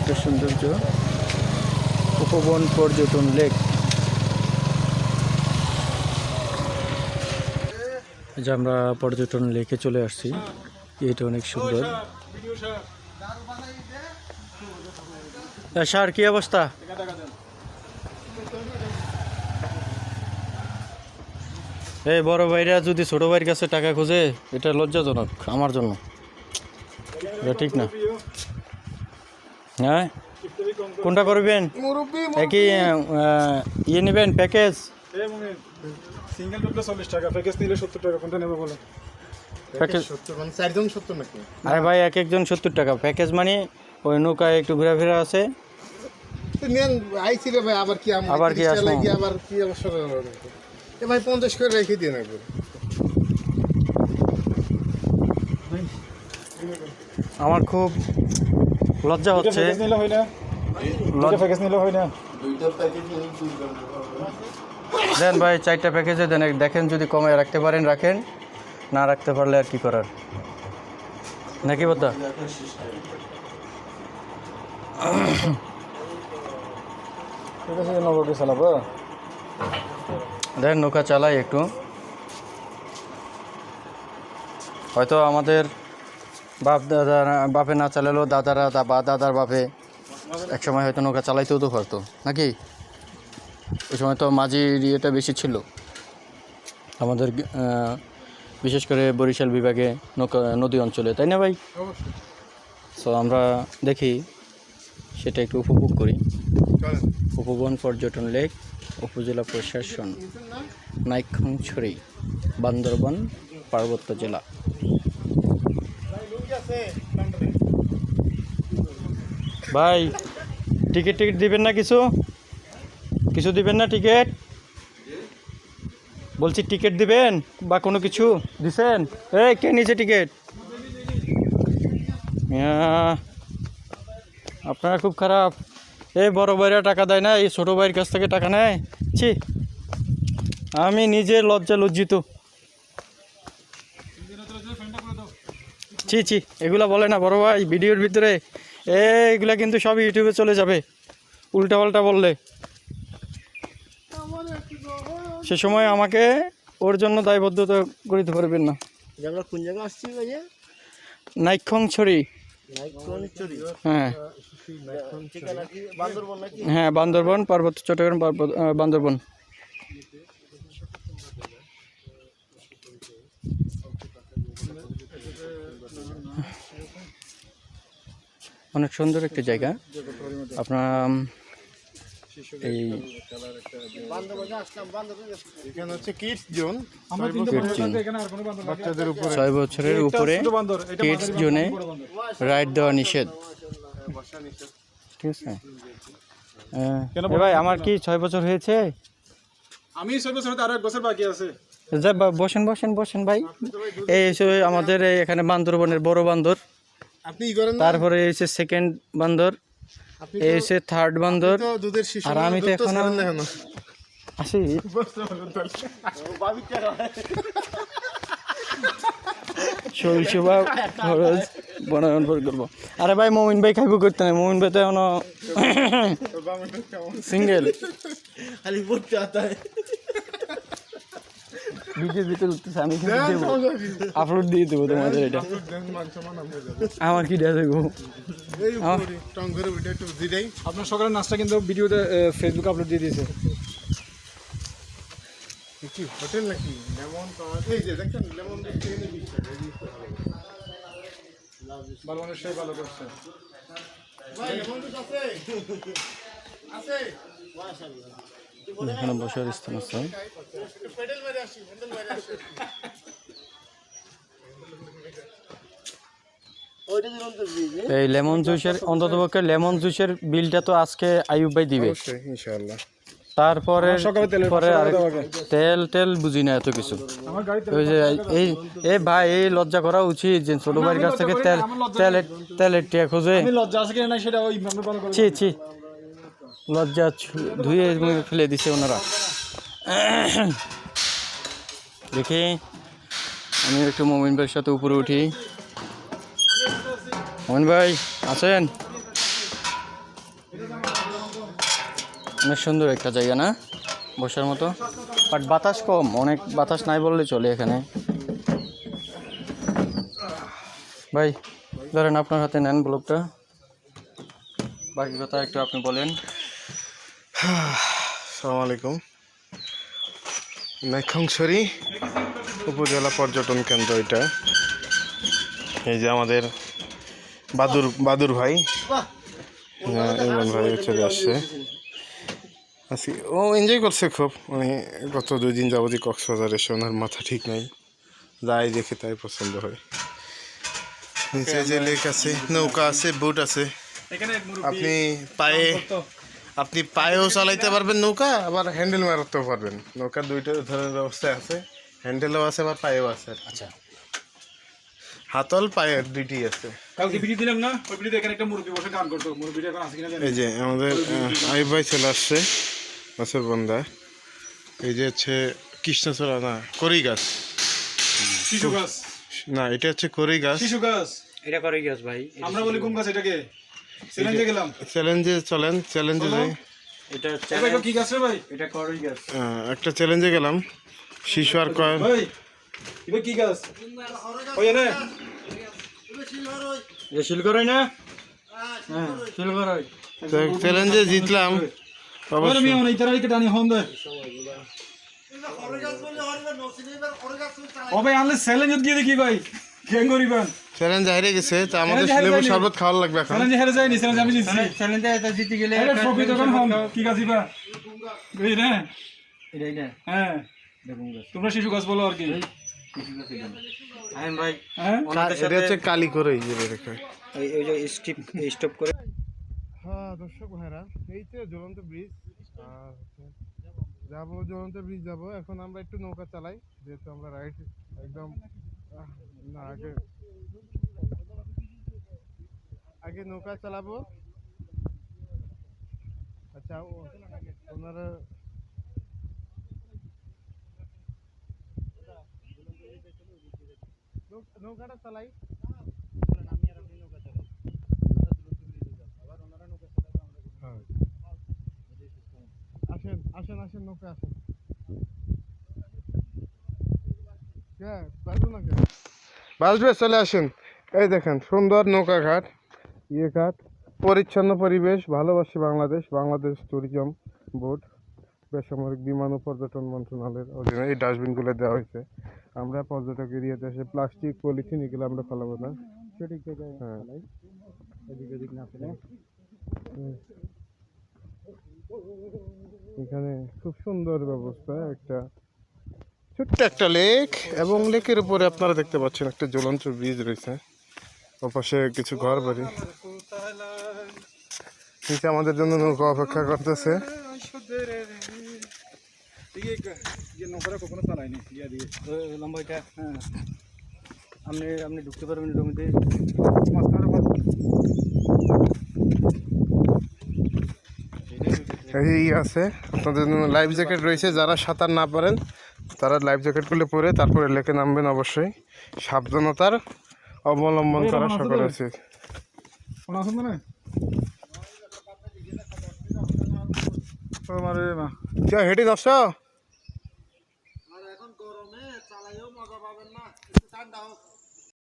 একটা সৌন্দর্য উপবন পর্যটন লেক। যে আমরা পর্যটন লেকে চলে আসছি, এটা অনেক সুন্দর। স্যার, কি অবস্থা? এই বড় ভাইরা যদি ছোট ভাইয়ের কাছে টাকা খোঁজে, এটা লজ্জাজনক, আমার জন্য। এটা ঠিক না। হ্যাঁ? কোনটা করবেন? একই আহ, ইয়ে নেবেন প্যাকেজ? সিঙ্গেল চল্লিশ টাকা প্যাকেজ নিলে সত্তর টাকা কোনটা নেবে বলো প্যাকেজ মানে চারজন সত্তর নাকি? আরে ভাই এক একজন সত্তর টাকা। প্যাকেজ মানে ওই নৌকায় একটু ঘোরাফেরা আছে। ভাই আবার কি আবার কি 30 টাকা আবার কি আবার এ ভাই পঞ্চাশ করে রেখে দিয়ে আমার খুব লজ্জা হচ্ছে। নিলে হয় না? প্যাকেজ নিলে হয় না? দেন ভাই চারটা প্যাকেজে দেন। দেখেন যদি কমে রাখতে পারেন রাখেন। না রাখতে পারলে আর কি করার? নাকি বদ্দা? দেন নৌকা চালাই একটু। হয়তো আমাদের বাপ দাদা বাপে না চালালেও দাদারা বা দাদার বাপে এক সময় হয়তো নৌকা চালাইতেও তো পারতো নাকি? ওই সময় তো মাঝির ইয়েটা বেশি ছিল। আমাদের বিশেষ করে বরিশাল বিভাগে নৌকা নদী অঞ্চলে তাই না ভাই? সো আমরা দেখি সেটা একটু উপভোগ করি। উপবন পর্যটন লেক উপজেলা প্রশাসন নাইক্ষংছড়ি বান্দরবান পার্বত্য জেলা। ভাই, টিকিট টিকিট দিবেন না কিছু? কিছু দিবেন না টিকিট? বলছি টিকিট দিবেন বা কোনো কিছু? দিছেন? এই, কে নিচে টিকিট? আপনারা খুব খারাপ। এই বড় ভাইরা টাকা দেয় না, এই ছোটো ভাইয়ের কাছ থেকে টাকা নেয়? ছি, আমি নিজে লজ্জা লজ্জিত ছি ছি এগুলো বলে না বড় ভাই ভিডিওর ভিতরে। এইগুলা কিন্তু সব ইউটিউবে চলে যাবে উল্টা পাল্টা বললে। সে সময় আমাকে ওর জন্য দায়বদ্ধতা করিতে পারবেন না। আমরা কোন জায়গায় আসছি ভাইয়া? নাইক্ষং ছড়ি হ্যাঁ। হ্যাঁ বান্দরবন পার্বত্য চট্টগ্রাম বান্দরবন। অনেক সুন্দর একটি জায়গা। আপনার এই বান্দরবনে আসলাম বান্দরবনে এখানে হচ্ছে কিডস জোন আমরা তিনটে Kids বন্ধ zone। থাকবে এখানে আর কোনো বন্ধ বাচ্চাদের উপরে। ছয় বছরের উপরে ছোট বন্দর এটা কিডস জোনে রাইড দেওয়া নিষেধ। ঠিক আছে। হ্যাঁ, ভাই আমার কি ছয় বছর হয়েছে? আমি ছয় বছর আরও এক বছর বাকি আছে। যা বা- বসেন বসেন বসেন ভাই। এই আমাদের এই এখানে বান্দরবনের বড় বান্দর। আপনি ই করেন তারপরে এসে সেকেন্ড বান্দর এই এসে থার্ড বান্দর। আর আমি তো এখনো-। আসি? শৈশবা খরচ বনায়ন করব। আরে ভাই মমিন ভাই খাইব করতে নাই। মমিন ভাই তো এখনও সিঙ্গেল খালি পড়তে আতা ভিডিওর ভিতরে উঠতেছে আমি আপলোড দিয়ে দেবো তোমাদের এটা। আমার কি দেবো ভিডিও দিদাই আপনার সকালের নাস্তা কিন্তু ভিডিওতে ফেসবুক আপলোড দিয়ে দিয়েছে। কি হোটেল নাকি? লেমন এই যে দেখেন লেমন দেখতে এনে বিশ টাকা, এই বিশ টাকা। ভালো মানুষ ভালো করছে। আছে? এখানে বসার স্থান আছে। এই লেমন জুসের অন্তত পক্ষে লেমন জুসের বিলটা তো আজকে আইয়ুব ভাই দিবে ইনশাআল্লাহ। তারপরে পরে। তেল তেল বুঝি না এত কিছু। ওই যে এই এই ভাই এই লজ্জা করা উচিত যে ছোট ভাইয়ের কাছ থেকে তেল তেলের তেলের টিয়া খোঁজে। ছি ছি। লজ্জা ধুয়ে ফেলে দিছে ওনারা। দেখি, আমি একটু মোমিন ভাইয়ের সাথে উপরে উঠি। মোমিন ভাই, আছেন? অনেক সুন্দর একটা জায়গা না? বসার মতো। বাট বাতাস কম, অনেক বাতাস নাই বললে চলে এখানে। ভাই, ধরেন আপনার হাতে নেন ব্লগটা বাকি কথা একটু আপনি বলেন। আসসালামু আলাইকুম মেখংছড়ি উপজেলা পর্যটন কেন্দ্র এটা। এই যে আমাদের বাদুর বাদুর ভাই। হ্যাঁ, ইমরান ভাই চলে আসছে। আজকে ও এনজয় করছে খুব। মানে গত দুই দিন যাবতীয় কক্সবাজার এসে ওনার মাথা ঠিক নাই। যাই দেখে তাই পছন্দ হয়। নিচে যে লেক আছে নৌকা আছে বোট আছে। আপনি পায়ে আপনি পায়েও চালাইতে পারবেন নৌকা আবার হ্যান্ডেল মারতেও পারবেন। নৌকার দুইটা ধরনের ব্যবস্থা আছে। হ্যান্ডেলও আছে আবার পায়েও আছে। আচ্ছা। হাতল পায়ের দুইটি আছে। কালকে ভিডিও দিলাম না? ওই ভিডিওতে এখানে একটা মুরব্বী বসে গান করতো। মুরব্বীটা এখন আছে কিনা জানি এই যে আমাদের আইব ভাই চলে আসছে মাছের বন্ধা এই যে হচ্ছে কৃষ্ণচূড়া না করি গাছ। শিশু গাছ। না এটা হচ্ছে করি গাছ। শিশু গাছ। এটা করে গেছ ভাই। আমরা বলি কোন গাছ এটাকে? চ্যালেঞ্জে গেলাম। চ্যালেঞ্জে চলেন চ্যালেঞ্জে যাই। এটা এটা কি গাছ রে ভাই? এটা করে গেছ। একটা চ্যালেঞ্জে গেলাম। শিশু আর কয় ভাই এবার কি গাছ? ওই এনে। এটা শিল করে না? হ্যাঁ শিল করে চ্যালেঞ্জে জিতলাম। অবশ্যই হন দে। ভাই আনলে চ্যালেঞ্জ গিয়ে দেখি ভাই। চ্যালেঞ্জ হেরে গেছে তা আমাদের লেবু শরবত খাওয়া লাগবে এখন। চ্যালেঞ্জ হেরে যায়নি চ্যালেঞ্জ আমি জিতছি। চ্যালেঞ্জে এটা জিতে গেলে এটা ট্রফি তখন হন। কি গাছ ইবা এই রে এটা এটা। হ্যাঁ। দেখুন তোমরা শিশু গাছ বলো আর কি। ভাই হ্যাঁ? এটা হচ্ছে কালি করে এই যে ওই যে স্টিপ স্টপ করে। হ্যাঁ দর্শক ভাইরা এই তো জ্বলন্ত ব্রিজ আর যাব জ্বলন্ত ব্রিজ যাব। এখন আমরা একটু নৌকা চালাই যেহেতু আমরা রাইড একদম না আগে আগে নৌকা চালাবো। আচ্ছা ওনারা নৌকাটা চালাই। হ্যাঁ। আসেন আসেন আসেন নৌকা আসেন। কে বাজবে চলে আসেন। এই দেখেন সুন্দর নৌকা ঘাট ইয়ে ঘাট। পরিচ্ছন্ন পরিবেশ ভালোবাসি বাংলাদেশ বাংলাদেশ ট্যুরিজম বোর্ড বেসামরিক বিমান ও পর্যটন মন্ত্রণালয়ের অধীনে এই ডাস্টবিনগুলো দেওয়া হয়েছে। আমরা পর্যটক এরিয়াতে এসে প্লাস্টিক পলিথিন এগুলো আমরা ফেলাবো না। সঠিক হ্যাঁ। এদিক ওদিক না ফেলে এখানে খুব সুন্দর ব্যবস্থা একটা ছোট্ট একটা লেক এবং লেকের উপরে আপনারা দেখতে পাচ্ছেন একটা জ্বলন্ত ব্রিজ রয়েছে। ওপাশে কিছু ঘর বাড়ি নিচে আমাদের জন্য নৌকা অপেক্ষা করতেছে। আপনি আপনি ঢুকতে পারবেন জমিতে এই আছে। আপনাদের জন্য লাইফ জ্যাকেট রয়েছে, যারা সাঁতার না পারেন তারা লাইফ জ্যাকেটগুলো পরে তারপরে লেকে নামবেন অবশ্যই। সাবধানতার অবলম্বন করা সকল উচিত। হেঁটে যাচ্ছ? এখন গরমে চালাইও মজা পাবেন না ঠান্ডা হোক।